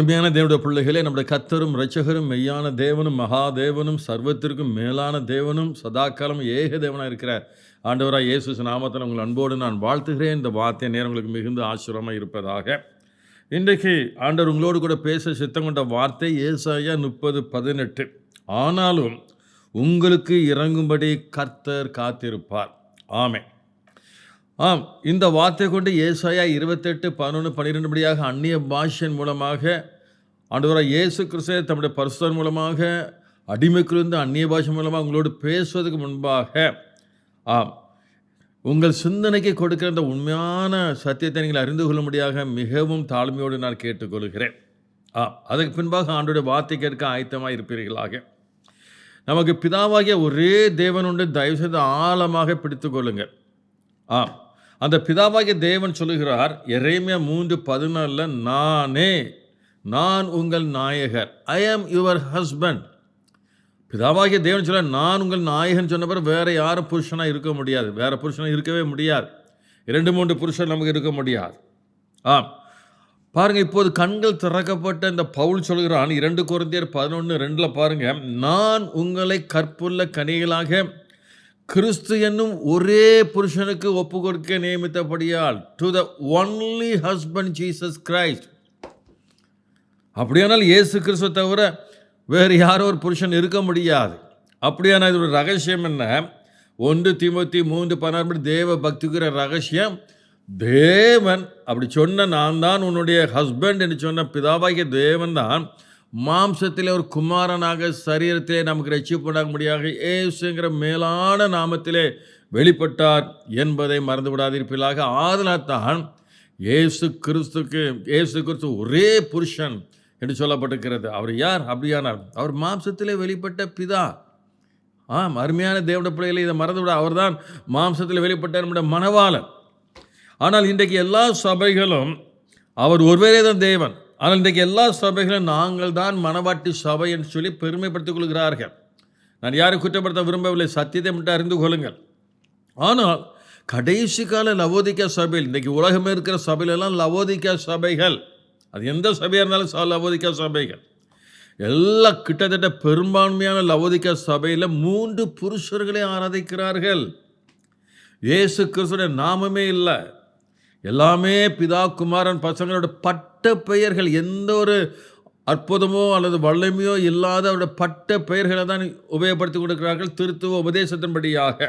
அருமையான தேவனுடைய பிள்ளைகளே நம்முடைய கத்தரும் ரச்சகரும் மெய்யான தேவனும் மகாதேவனும் சர்வத்திற்கும் மேலான தேவனும் சதாக்காலம் ஏக தேவனாக இருக்கிற ஆண்டவராக இயேசு நாமத்தில் உங்கள் அன்போடு நான் வாழ்த்துகிறேன். இந்த வார்த்தை நேரம் உங்களுக்கு மிகுந்த ஆச்சரியமாக இருப்பதாக. இன்றைக்கு ஆண்டவர் உங்களோடு கூட பேச சித்தம் கொண்ட வார்த்தை ஏசாயா முப்பது பதினெட்டு. ஆனாலும் உங்களுக்கு இறங்கும்படி கர்த்தர் காத்திருப்பார். ஆமை ஆம் இந்த வார்த்தை கொண்டு ஏசாயா இருபத்தெட்டு பதினொன்று பன்னிரெண்டு படியாக அந்நிய பாஷன் மூலமாக ஆண்டவராக இயேசு கிறிஸ்தே தம்முடைய பரிசுத்தர் மூலமாக அடிமைக்குறிந்து அந்நிய பாஷை மூலமாக உங்களோடு பேசுவதற்கு முன்பாக ஆம் உங்கள் சிந்தனைக்கு கொடுக்கிற அந்த உண்மையான சத்தியத்தை நீங்கள் அறிந்து கொள்ளும்படியாக மிகவும் தாழ்மையோடு நான் கேட்டுக்கொள்கிறேன். ஆ அதுக்கு பின்பாக ஆண்டோடைய வார்த்தை கேட்க ஆயத்தமாக இருப்பீர்களாக. நமக்கு பிதாவாகிய ஒரே தேவன் உண்டு தயவுசெய்து ஆழமாக பிடித்து கொள்ளுங்கள். ஆ அந்த பிதாவாகிய தேவன் சொல்லுகிறார் எரேமியா மூன்று பதினாலில் நானே நான் உங்கள் நாயகர். ஐ ஆம் யுவர் ஹஸ்பண்ட் பிதாவாகிய தேவன் சொல்ல நான் உங்கள் நாயகன் சொன்ன பிறகு வேறு யாரும் புருஷனாக இருக்க முடியாது. வேறு புருஷனாக இருக்கவே முடியாது. இரண்டு மூன்று புருஷன் நமக்கு இருக்க முடியாது. ஆம். பாருங்கள் இப்போது கண்கள் திறக்கப்பட்ட இந்த பவுல் சொல்கிறான் இரண்டு குழந்தையர் பதினொன்று ரெண்டில் பாருங்கள் நான் உங்களை கற்புள்ள கனிகளாக கிறிஸ்து என்னும் ஒரே புருஷனுக்கு ஒப்பு கொடுக்க நியமித்தபடியால் to the only husband Jesus Christ அப்படியானால் இயேசு கிறிஸ்துவ தவிர வேறு யாரோ ஒரு புருஷன் இருக்க முடியாது. அப்படியான இதோட ரகசியம் என்ன? ஒன்று திமுத்தி மூன்று பதினாறு தேவ பக்திக்கிற ரகசியம் தேவன் அப்படி சொன்ன நான் தான் உன்னுடைய ஹஸ்பண்ட் என்று சொன்ன பிதாவாகிய தேவன் தான் மாம்சத்தில் ஒரு குமாரனாக சரீரத்திலே நமக்கு ரட்சிப்படாக முடியாக ஏசுங்கிற மேலான நாமத்திலே வெளிப்பட்டார் என்பதை மறந்து விடாதிருப்பீர்களாக ஆதலாத்தான் இயேசு கிறிஸ்துக்கு இயேசு கிறிஸ்து ஒரே புருஷன். என்று சொல்லப்பட்டிருக்கிறது. அவர் யார்? அப்படியானார் அவர் மாம்சத்திலே வெளிப்பட்ட பிதா. ஆம் அருமையான தேவட பிள்ளைகளை இதை மறந்து விட அவர்தான் மாம்சத்தில் வெளிப்பட்ட நம்முடைய மனவாளன் ஆனால் இன்றைக்கு எல்லா சபைகளும் அவர் ஒருவரே தான் தேவன். ஆனால் இன்றைக்கு எல்லா சபைகளும் நாங்கள் தான் மனவாட்டி சபை என்று சொல்லி பெருமைப்படுத்திக் கொள்கிறார்கள். நான் யாரும் குற்றப்படுத்த விரும்பவில்லை சத்தியத்தை மட்டும் அறிந்து கொள்ளுங்கள். ஆனால் கடைசி கால லவோதிக்கா சபையில் இன்றைக்கு உலகமே இருக்கிற சபையிலெல்லாம் லவோதிக்கா சபைகள். அது எந்த சபையாக இருந்தாலும் ச- லவோதிக்கா சபைகள். எல்லா கிட்டத்தட்ட பெரும்பான்மையான லவோதிக்கா சபையில் மூன்று புருஷர்களை ஆராதிக்கிறார்கள். இயேசு கிறிஸ்துடைய நாமமே இல்லை. எல்லாமே பிதா குமாரன் பசங்களோட பட்ட பெயர்கள் எந்த ஒரு அற்புதமோ அல்லது வல்லமையோ இல்லாத அவருடைய பட்ட பெயர்களை தான் உபயோகப்படுத்தி கொடுக்கிறார்கள் திருத்துவ உபதேசத்தின்படியாக.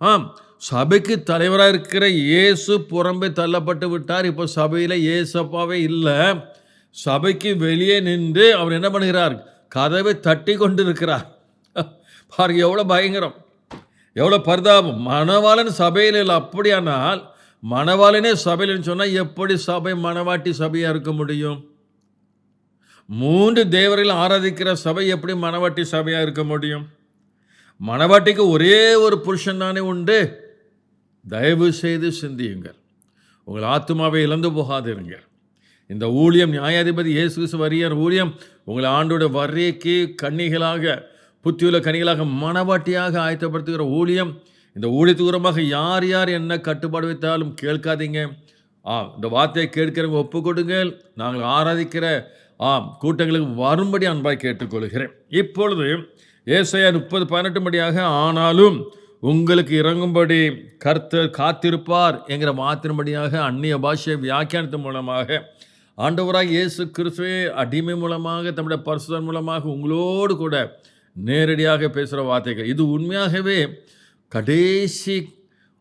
ஆம் சபைக்கு தலைவராக இருக்கிற இயேசு புறம்பே தள்ளப்பட்டு விட்டார். இப்போ சபையில் இயேசப்பாவே இல்லை. சபைக்கு வெளியே நின்று அவர் என்ன பண்ணுகிறார்? கதவை தட்டி கொண்டு இருக்கிறார் பாருங்க எவ்வளோ பயங்கரம். எவ்வளோ பரிதாபம். மணவாளன் சபையில் இல்லை. அப்படியானால் மணவாளனே சபையில்னு சொன்னால் எப்படி சபை மணவாட்டி சபையாக இருக்க முடியும்? மூன்று தேவர்கள் ஆராதிக்கிற சபை எப்படி மணவாட்டி சபையாக இருக்க முடியும்? மணவாட்டிக்கு ஒரே ஒரு புருஷன் தானே உண்டு. தயவு செய்து சிந்தியுங்கள். உங்கள் ஆத்மாவை இழந்து போகாதிருங்க இந்த ஊழியம் நியாயாதிபதி இயேசு வரியர் ஊழியம். உங்களை ஆண்டோட வரைக்கு கன்னிகளாக புத்தியுள்ள கனிகளாக மனவாட்டியாக ஆயத்தப்படுத்துகிற ஊழியம். இந்த ஊழியத்தூரமாக யார் யார் என்ன கட்டுப்பாடு வைத்தாலும் கேட்காதீங்க. ஆ இந்த வார்த்தையை கேட்கிறவங்க ஒப்பு கொடுங்கள் நாங்கள் ஆராதிக்கிற ஆம் கூட்டங்களுக்கு வரும்படி அன்பாய் கேட்டுக்கொள்கிறேன். இப்பொழுது ஏசையா முப்பது பதினெட்டு படியாக ஆனாலும் உங்களுக்கு இறங்கும்படி கர்த்தர் காத்திருப்பார் என்கிற வார்த்தையின்படியாக அந்நிய பாஷை வியாக்கியானத்தின் மூலமாக ஆண்டவராக இயேசு கிறிஸ்துவே அடிமை மூலமாக தம்முடைய பரிசுதன் மூலமாக உங்களோடு கூட நேரடியாக பேசுகிற வார்த்தைகள். இது உண்மையாகவே கடைசி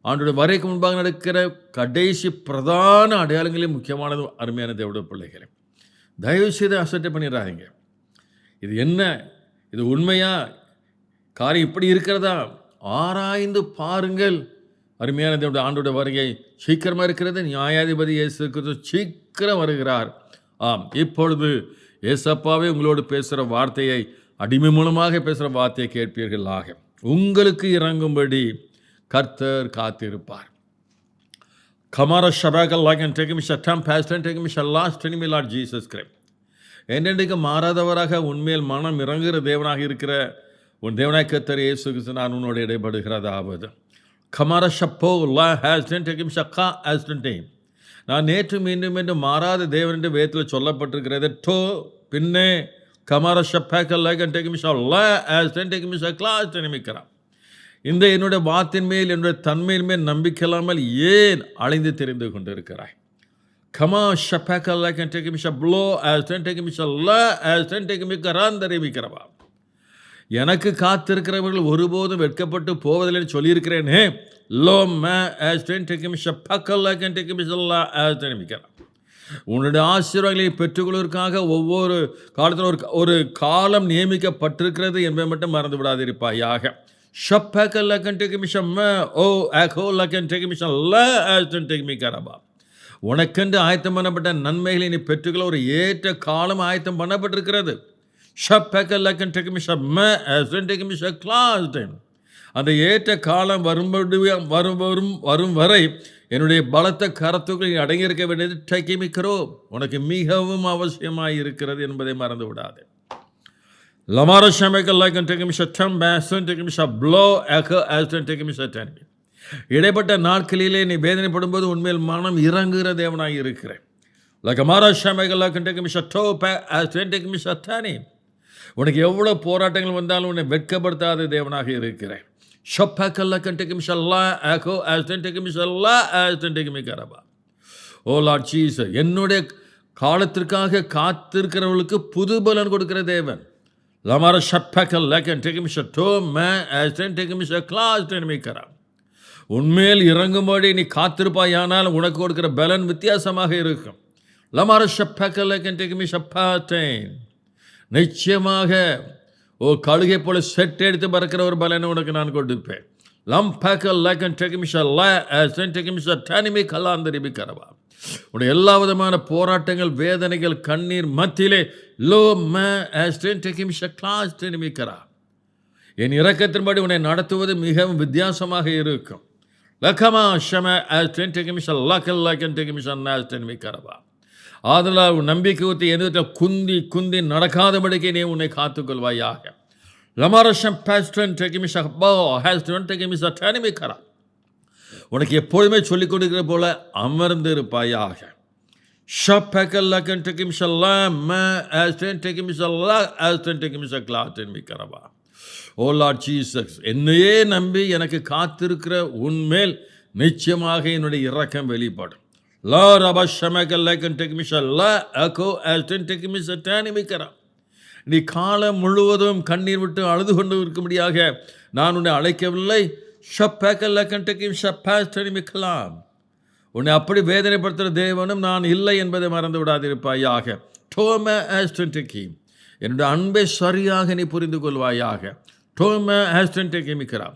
ஆண்டோட வரைக்கு முன்பாக நடக்கிற கடைசி பிரதான அடையாளங்களே முக்கியமானது அருமையான தேவட பிள்ளைகளே. தயவுசெய்து அசட்டை பண்ணிடுறாங்க இது என்ன? இது உண்மையாக காரியம் இப்படி இருக்கிறதா? ஆராய்ந்து பாருங்கள். அருமையான தேவனுடைய ஆண்டோட வருகை சீக்கிரமாக இருக்கிறது. நியாயாதிபதி இயேசு சீக்கிரம் வருகிறார். ஆம் இப்பொழுது ஏசப்பாவே உங்களோடு பேசுகிற வார்த்தையை அடிமை மூலமாக பேசுகிற வார்த்தையை கேட்பீர்களாக உங்களுக்கு இறங்கும்படி கர்த்தர் காத்திருப்பார். கமார Shabakal லாகன் and ஷட்டாம் பேஸ்டன் Shatam ஷல்லாஸ் டெனிமி லார்ட் ஜீசஸ் shall last என்னென்றைக்கு மாறாதவராக உண்மையில் மனம் இறங்குகிற தேவனாக இருக்கிற உன் தேவனாய் கத்தர் இயேசு நான் உன்னோடு இடைப்படுகிறதாவது கமார ஷப்போ லா ஹேஸ் டென் டேக் ஷக்கா ஹேஸ் டென் டேம் நான் நேற்று மீண்டும் மீண்டும் மாறாத தேவன் என்று வேத்தில் சொல்லப்பட்டிருக்கிறது. டோ பின்னே கமர ஷப்பேக்கல்ல டெக்மிஷல்ல ஆஸ் டெக்மிஷ கிளாஸ் நியமிக்கிறான் இந்த என்னுடைய வாத்தின் மேல் என்னுடைய தன்மையின் மேல் நம்பிக்கை இல்லாமல் ஏன் அழிந்து தெரிந்து கொண்டிருக்கிறாய்? கமா ஷப்பேக்கல்ல டெக்மிஷ ப்ளோ ஆஸ் டெக்மிஷ ல ஆஸ் டெக்மிக்கிறான் தெரிவிக்கிறவா எனக்கு காத்திருக்கிறவர்கள் ஒருபோதும் வெட்கப்பட்டு போவதில்லைன்னு சொல்லியிருக்கிறேனே. லோ மே ஆஸ் ஆஸ் உன்னுடைய ஆசீர்வாதங்களை பெற்றுக்கொள்வதற்காக ஒவ்வொரு காலத்தில் ஒரு ஒரு காலம் நியமிக்கப்பட்டிருக்கிறது என்பதை மட்டும் மறந்து விடாதிருப்பாயாக. ஷப்பக்கல்ல கன் டெக்கிமிஷம் ஓ ஆகோ லக்கன் டெக்கிமிஷம் ல ஆஸ் டென் உனக்கென்று ஆயத்தம் பண்ணப்பட்ட நன்மைகளை நீ பெற்றுக்கொள்ள ஒரு ஏற்ற காலம் ஆயத்தம் பண்ணப்பட்டிருக்கிறது. ஷப் ஷப்பக்கல்லக்கன் டெக்கிமிஷ ம ஆஸ்டன் டெக்கிமிஷ கிளாஸ் டைம் அந்த ஏற்ற காலம் வரும்படி வரும் வரும் வரும் வரை என்னுடைய பலத்த கரத்துக்குள் நீ அடங்கியிருக்க வேண்டியது டெக்கிமிக்கிறோ உனக்கு மிகவும் அவசியமாக இருக்கிறது என்பதை மறந்து விடாது லமார டெக்மி டெக்கிமிஷ டம் ஆஸ்டன் டெக்கிமிஷ ப்ளோ எக ஆசன் டெக்கிமிஷ டென்மி இடைப்பட்ட நாட்களிலே நீ வேதனைப்படும்போது உண்மையில் மனம் இறங்குகிற தேவனாக இருக்கிறேன். லகமாரா ஷமக்கல்லக்கன் டெக்கிமிஷ டோ பே ஆஸ்டன் டெக்கிமிஷ டனி உனக்கு எவ்வளோ போராட்டங்கள் வந்தாலும் உன்னை வெட்கப்படுத்தாத தேவனாக இருக்கிறேன். ஷொப்பக்கல்ல கண்டெக்கும் ஷல்லா ஆகோ ஆஸ்டென்டெக்கும் ஷல்லா ஆஸ்டென்டெக்கும் கரபா ஓ லாட் சீஸ் என்னுடைய காலத்திற்காக காத்திருக்கிறவர்களுக்கு புது பலன் கொடுக்கிற தேவன். லமார ஷப்பக்கல்ல கண்டெக்கும் ஷட்டோ மே ஆஸ்டென்டெக்கும் ஷக்லா ஆஸ்டென்மிக்கரா உண்மையில் இறங்கும்படி நீ காத்திருப்பாயானால் உனக்கு கொடுக்கிற பலன் வித்தியாசமாக இருக்கும். லமார ஷப்பக்கல்ல கண்டெக்கும் ஷப்பாட்டேன் நிச்சயமாக ஓ கழுகை போல செட் எடுத்து பறக்கிற ஒரு பலனை உனக்கு நான் கொடுப்பேன். லம் பேக்கல் லேக்கன் டெக்கிமிஷா ல டெக்கிமிஷா டனிமி கல்லாந்தரிபி கரவா உடைய எல்லா விதமான போராட்டங்கள் வேதனைகள் கண்ணீர் மத்தியிலே லோ ம கிளாஸ் டெனிமி கரா என் இறக்கத்தின்படி உன்னை நடத்துவது மிகவும் வித்தியாசமாக இருக்கும். லக்கமா ஷம ஆஸ்டென் டெக்கிமிஷா லக்கல் லேக்கன் டெக்கிமிஷா ஆஸ்டெனிமி கரவா ஆதலால் உன் நம்பிக்கை ஊற்றி எந்த குந்தி குந்தி நடக்காதபடிக்கு நீ உன்னை காத்துக்கொள்வாயாக. லமரஷம் பேஸ்டன் டெகிமிஷ போ ஹேஸ்டன் டெகிமிஷ டெனிமிக்கரா உனக்கு எப்பொழுதுமே சொல்லிக் கொடுக்கிற போல அமர்ந்து இருப்பாயாக ஷப்பக்கல் லக்கன் டெகிமிஷல்லா ம ஆஸ்டன் டெகிமிஷல்லா ஆஸ்டன் டெகிமிஷ கிளாட்டன் மிக்கரவா. ஓ லார்ட் ஜீசஸ் என்னையே நம்பி எனக்கு காத்திருக்கிற உன்மேல் நிச்சயமாக என்னுடைய இரக்கம் வெளிப்படும். லா ரபா ஷமக்கல் லைக்கன் டெக்மிஷா லா அகோ ஆஸ்டன் டெக்மிஷா டேனிமிக்கிறா நீ காலம் முழுவதும் கண்ணீர் விட்டு அழுது கொண்டு இருக்கும்படியாக நான் உன்னை அழைக்கவில்லை. ஷப்பேக்கல் லைக்கன் டெக்மிஷா பாஸ் டெனிமிக்கலாம் உன்னை அப்படி வேதனைப்படுத்துகிற தேவனும் நான் இல்லை என்பதை மறந்து விடாதிருப்பாயாக. டோம ஆஸ்டன் டெக்கி என்னுடைய அன்பை சரியாக நீ புரிந்து கொள்வாயாக. டோம ஆஸ்டன் டெக்கிமிக்கிறா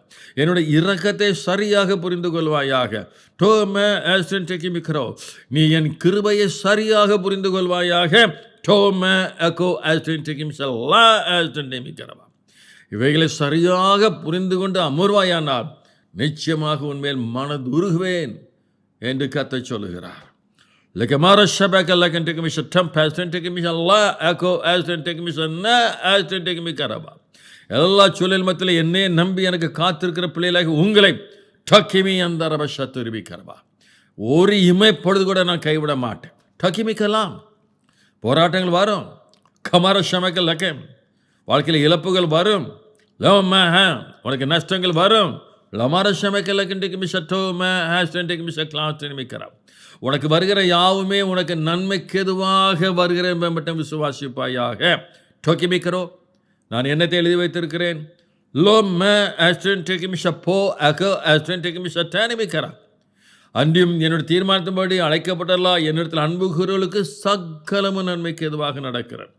என்னுடைய இரக்கத்தை சரியாக புரிந்து கொள்வாயாக டோம ஆஸ்டன் டெக்கிமிக்கிறோ நீ என் கிருபையை சரியாக புரிந்து கொள்வாயாக டோம அகோ ஆஸ்டன் டெக்கிமிஷல்லா ஆஸ்டன் டெமிக்கிறவா இவைகளை சரியாக புரிந்து கொண்டு அமர்வாயானால் நிச்சயமாக உன்மேல் மனதுருகுவேன் என்று கத்தை சொல்லுகிறார் لكمارا الشبكة لكن تكمش التم باستن تكمش الله أكو أستن تكمش النا أستن تكمي كربا எல்லா சூழல் மத்தியில் என்னையே நம்பி எனக்கு காத்திருக்கிற பிள்ளைகளாக உங்களை டக்கிமி அந்த ரபஷா துருவி கரவா ஒரு இமைப்பொழுது கூட நான் கைவிட மாட்டேன். டக்கிமிக்கலாம். போராட்டங்கள் வரும். கமர சமைக்க லக்கம். வாழ்க்கையில் இழப்புகள் வரும். உனக்கு நஷ்டங்கள் வரும். லமார சமைக்க லக்கன்ட்டுக்கு மிஷட்டோ மே மிஷ கிளாஸ் மிக்கிறோம் உனக்கு வருகிற யாவுமே உனக்கு நன்மைக்கு எதுவாக வருகிற என்பதை மட்டும் விசுவாசிப்பாயாக. டோக்கி நான் என்னத்தை எழுதி வைத்திருக்கிறேன்? லோ மே ஆஸ்டன் போ அக ஆஸ்டன் டெக்கிமிஷ அன்றியும் என்னுடைய தீர்மானத்தின்படி அழைக்கப்பட்டல்லா என்னிடத்தில் அன்பு கூறுவர்களுக்கு சகலமும் நன்மைக்கு எதுவாக நடக்கிறேன்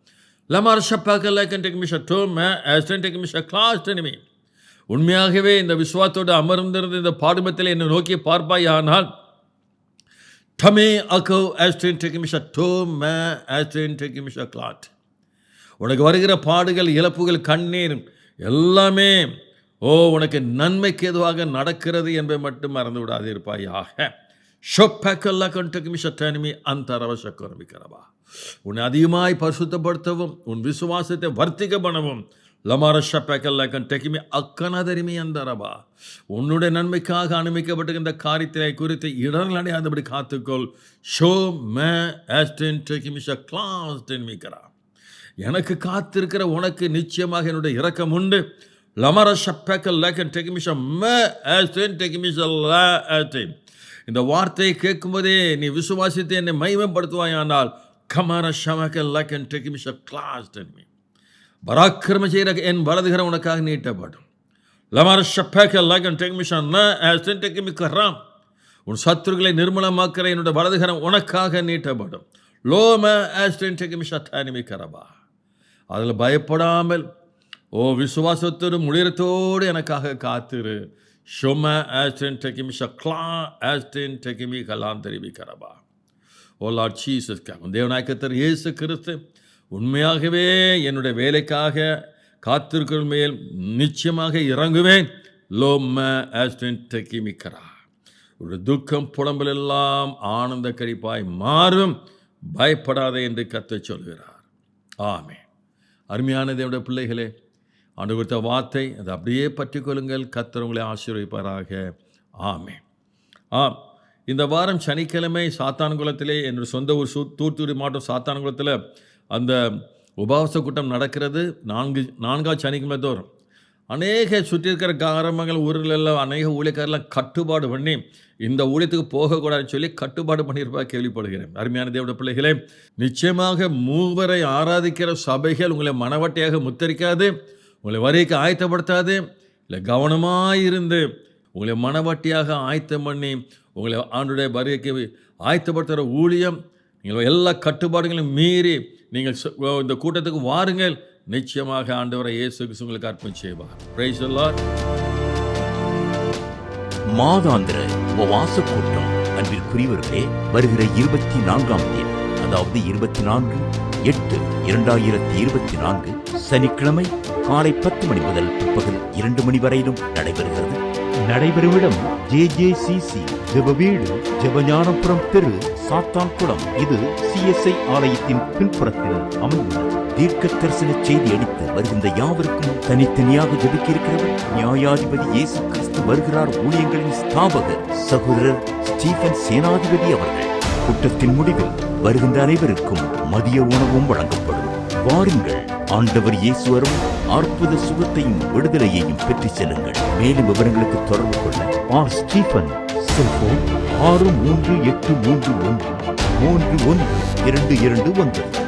லமார் ஷப்பாக்கல்ல கன் டோ மே ஆஸ்டன் கிளாஸ் டெனிமி உண்மையாகவே இந்த விஸ்வாத்தோடு அமர்ந்திருந்த இந்த பாடுமத்தில் என்னை நோக்கி பார்ப்பாயானால் டமே அகோ ஆஸ்டன் டோ ம ஆஸ்டன் கிளாட். உனக்கு வருகிற பாடுகள் இழப்புகள் கண்ணீர் எல்லாமே ஓ உனக்கு நன்மைக்கு எதுவாக நடக்கிறது என்பதை மட்டும் மறந்து விடாதிருப்பாயாக. இருப்பாயாக ஷொப்பக்கல்லா கண்டக்கு சட்டனிமி அந்த ரவசக்கரமிக்கிறவா உன்னை அதிகமாய் பரிசுத்தப்படுத்தவும் உன் விசுவாசத்தை வர்த்திக்க பண்ணவும் லமார ஷப்பேக்கல் லைக்கன் டெக்கிமி அக்கனதரிமி அந்தரவா. உன்னுடைய நன்மைக்காக அனுமதிக்கப்பட்டிருக்கின்ற காரியத்தை குறித்து இடர்கள் அடையாதபடி காத்துக்கொள். ஷோ மே ஆஸ்டின் டெக்கிமிஷ கிளாஸ் டென்மிக்கிறா எனக்கு காத்திருக்கிற உனக்கு நிச்சயமாக என்னுடைய இரக்கம் உண்டு. லமர ஷப்பேக்கல் லேக்கன் டெக்மிஷம் மே ஆஸ்டின் டெக்கிமிஷ லா இந்த வார்த்தையை கேட்கும்போதே நீ விசுவாசித்து என்னை மைமப்படுத்துவாயானால் கமர ஷமக்கல் லேக்கன் டெக்மிஷ கிளாஸ் டென்மி. பராக்கிரம செய்கிற என் வலதுகரம் உனக்காக நீட்டப்படும். லமர ஷப்பேக்கல் லைக்கன் டெக்மிஷன் ஆஸ்டின் டெக்கிமிக்கராம் உன் சத்துருக்களை நிர்மலமாக்கிற என்னுடைய வலதுகரம் உனக்காக நீட்டப்படும். லோம ஆஸ்டின் டெக்கிமிஷா தானிமிக்கரபா அதில் பயப்படாமல் ஓ விசுவாசத்தோடு முழிரத்தோடு எனக்காக காத்திரு. ஷொம ஆஸ்டின் டெக்கிமி ஷக்லா ஆஸ்டின் டெக்கிமி கலாம் தெரிவிக்கிறபா ஓ லார்ட் ஜீசஸ் தேவநாயக்கத்தர் இயேசு கிறிஸ்து உண்மையாகவே என்னுடைய வேலைக்காக காத்திருக்கிற மேல் நிச்சயமாக இறங்குவேன். லோம ஆஸ்டின் டெக்கிமிக்கரா ஒரு துக்கம் புலம்பல் எல்லாம் ஆனந்த கழிப்பாய் மாறும். பயப்படாதே என்று கத்தை சொல்கிறார். ஆமே அருமையான தேவனுடைய பிள்ளைகளே ஆண்டு கொடுத்த வார்த்தை அதை அப்படியே பற்றிக்கொள்ளுங்கள் கத்தர் உங்களை ஆமே ஆம் இந்த வாரம் சனிக்கிழமை சாத்தான்குளத்திலே என்னுடைய சொந்த ஊர் சூ தூத்துக்குடி மாவட்டம் சாத்தான்குளத்தில் அந்த உபவாச கூட்டம் நடக்கிறது. நான்கு நான்காவது சனிக்கிழமை தோறும். அநேக சுற்றி இருக்கிற கிராமங்கள் ஊரில் எல்லாம் அநேக ஊழியக்காரெல்லாம் கட்டுப்பாடு பண்ணி இந்த ஊழியத்துக்கு போகக்கூடாதுன்னு சொல்லி கட்டுப்பாடு பண்ணியிருப்பா கேள்விப்படுகிறேன். அருமையான தேவட பிள்ளைகளே நிச்சயமாக மூவரை ஆராதிக்கிற சபைகள் உங்களை மனவட்டையாக முத்தரிக்காது உங்களை வரிக்கு ஆயத்தப்படுத்தாது இல்லை கவனமாக இருந்து உங்களை மனவட்டியாக ஆயத்தம் பண்ணி உங்களை ஆண்டுடைய வருகைக்கு ஆயத்தப்படுத்துகிற ஊழியம் நீங்கள் எல்லா கட்டுப்பாடுகளையும் மீறி நீங்கள் ச- இந்த கூட்டத்துக்கு வாருங்கள் நிச்சயமாக ஆண்டவரை இயேசு உங்களுக்கு அர்ப்பணம் செய்வார். பிரைஸ் எல்லாம் மாதாந்திர உபவாச கூட்டம் அன்பிற்குரியவர்களே வருகிற இருபத்தி நான்காம் தேதி அதாவது இருபத்தி நான்கு எட்டு இரண்டாயிரத்தி இருபத்தி நான்கு சனிக்கிழமை காலை பத்து மணி முதல் பிற்பகல் இரண்டு மணி வரையிலும் நடைபெறுகிறது. நடைபெறும் இடம் ஜே ஜே சி சி ஜெபவீடு ஜெபஞானபுரம் தெரு சாத்தான்குளம். இது சிஎஸ்ஐ ஆலயத்தின் பின்புறத்தில் அமைந்துள்ளது. தீர்க்க தரிசன செய்தி அளித்து வருகின்ற யாவருக்கும் தனித்தனியாக ஜபிக்க இருக்கிறவர் நியாயாதிபதி இயேசு கிறிஸ்து வருகிறார் ஊழியங்களின் ஸ்தாபகர் சகோதரர் ஸ்டீபன் சேனாதிபதி அவர்கள். கூட்டத்தின் முடிவில் வருகின்ற அனைவருக்கும் மதிய உணவும் வழங்கப்படும். வாருங்கள் ஆண்டவர் இயேசு வரும் அற்புத சுகத்தையும் விடுதலையையும் பெற்று செல்லுங்கள். மேலும் விவரங்களுக்கு தொடர்பு கொள்ள ஆர் ஸ்டீபன் செல்போன் ஆறு மூன்று எட்டு மூன்று ஒன்று மூன்று ஒன்று இரண்டு இரண்டு ஒன்பது